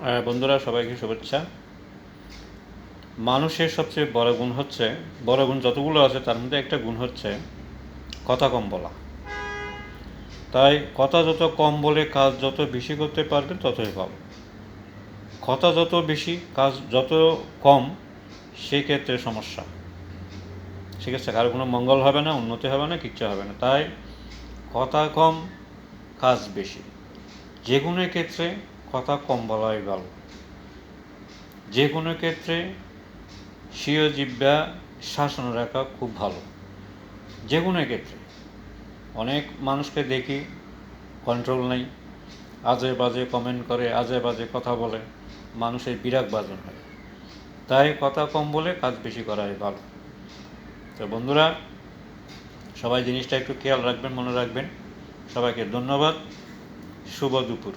বন্ধুরা, সবাইকে শুভেচ্ছা। মানুষের সবচেয়ে বড় গুণ হচ্ছে, বড় গুণ যতগুলো আছে, তার মধ্যে একটা গুণ হচ্ছে কথা কম বলা। তাই কথা যত কম বলে কাজ যত বেশি করতে পারবেন ততই ভালো। কথা যত বেশি, কাজ যত কম সেই ক্ষেত্রে সমস্যা। সেক্ষেত্রে কারও কোনো মঙ্গল হবে না, উন্নতি হবে না, কিচ্ছু হবে না। তাই কথা কম, কাজ বেশি। যে কোনো ক্ষেত্রে কথা কম বলাই ভালো। যে কোনো ক্ষেত্রে স্বীয় জিব্বা শাসন রাখা খুব ভালো। যে কোনো ক্ষেত্রে। অনেক মানুষকে দেখি কন্ট্রোল নেই, আজে বাজে কমেন্ট করে, আজে বাজে কথা বলে, মানুষের বিরাগ বাজন হয়। তাই কথা কম বলে কাজ বেশি করাই ভালো। তো বন্ধুরা, সবাই জিনিসটা একটু খেয়াল রাখবেন, মনে রাখবেন। সবাইকে ধন্যবাদ। শুভ দুপুর।